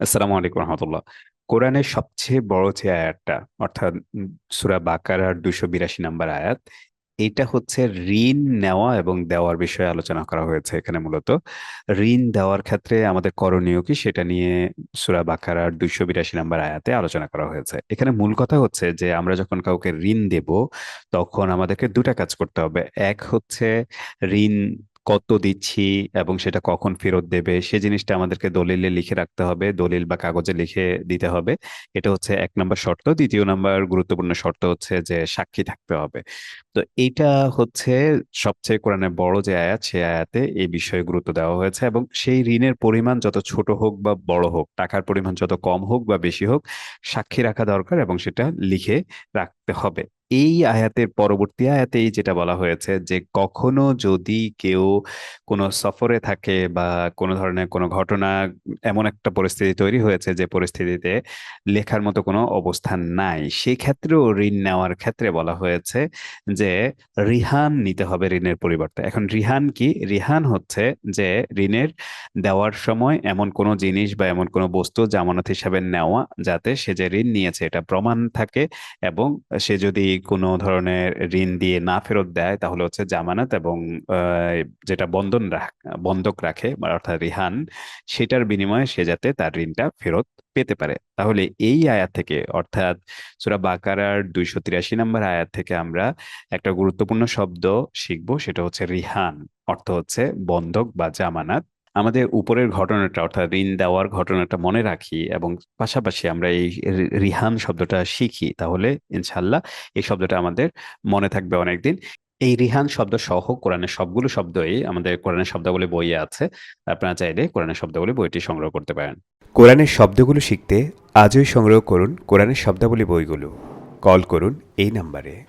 আসসালামু আলাইকুম রহমতুল্লাহ। কোরআনের সবচেয়ে বড় যে আয়াতটা, অর্থাৎ সুরা বাকারার দুশো বিরাশি নাম্বার আয়াত, এটা হচ্ছে ঋণ নেওয়া এবং দেওয়ার বিষয়ে আলোচনা করা হয়েছে এখানে মূলত। ঋণ দেওয়ার ক্ষেত্রে আমাদের করণীয় কি সেটা নিয়ে সূরা বাকারার দুইশো বিরাশি নাম্বার আয়াতে আলোচনা করা হয়েছে। এখানে মূল কথা হচ্ছে যে আমরা যখন কাউকে ঋণ দেব, তখন আমাদেরকে দুটা কাজ করতে হবে। এক হচ্ছে ঋণ কত দিচ্ছি এবং সেটা কখন ফেরত দেবে, সে জিনিসটা আমাদেরকে দলিলে লিখে রাখতে হবে, দলিল বা কাগজে লিখে দিতে হবে। এটা হচ্ছে এক নম্বর শর্ত। দ্বিতীয় নম্বর গুরুত্বপূর্ণ শর্ত হচ্ছে যে সাক্ষী থাকতে হবে। তো এইটা হচ্ছে সবচেয়ে কোরআনের বড় যে আয়াত, সেই আয়াতে এই বিষয়ে গুরুত্ব দেওয়া হয়েছে এবং সেই ঋণের পরিমাণ যত ছোট হোক বা বড় হোক, টাকার পরিমাণ যত কম হোক বা বেশি হোক, সাক্ষী রাখা দরকার এবং সেটা লিখে রাখতে হবে। এই আয়াতের পরবর্তী আয়াতেই যেটা বলা হয়েছে যে, কখনো যদি কেউ কোনো সফরে থাকে বা কোনো ধরনের কোনো ঘটনা এমন একটা পরিস্থিতি তৈরি হয়েছে যে পরিস্থিতিতে লেখার মতো কোনো অবস্থান নাই সেই ক্ষেত্রেও ঋণ নেওয়ার ক্ষেত্রে বলা হয়েছে যে, রিহান নিতে হবে ঋণের পরিবর্তে। এখন রিহান কি? রিহান হচ্ছে যে, ঋণের দেওয়ার সময় এমন কোনো জিনিস বা এমন কোনো বস্তু জামানত হিসাবে নেওয়া যাতে সে যে ঋণ নিয়েছে এটা প্রমাণ থাকে এবং সে যদি কোনো ধরনের ঋণ দিয়ে না ফেরত দেয়, তাহলে হচ্ছে জামানত এবং যেটা বন্ধন বন্ধক রাখে অর্থাৎ রিহান, সেটার বিনিময়ে সে যাতে তার ঋণটা ফেরত পেতে পারে। তাহলে এই আয়াত থেকে, অর্থাৎ সূরা বাকারার দুইশো তিরাশি নম্বর আয়াত থেকে আমরা একটা গুরুত্বপূর্ণ শব্দ শিখব, সেটা হচ্ছে রিহান, অর্থ হচ্ছে বন্ধক বা জামানত। আমাদের উপরের ঘটনাটা, অর্থাৎ ঋণ দেওয়ার ঘটনাটা মনে রাখি এবং পাশাপাশি আমরা এই রি- রিহান শব্দটা শিখি, তাহলে ইনশাল্লাহ এই শব্দটা আমাদের মনে থাকবে অনেকদিন। এই রিহান শব্দ সহ কোরআনের সবগুলো শব্দই আমাদের কোরআনের শব্দাবলী বইয়ে আছে। আপনারা চাইলে কোরআনের শব্দাবলী বইটি সংগ্রহ করতে পারেন। কোরআনের শব্দগুলো শিখতে আজই সংগ্রহ করুন কোরআনের শব্দাবলী বইগুলো। কল করুন এই নাম্বারে।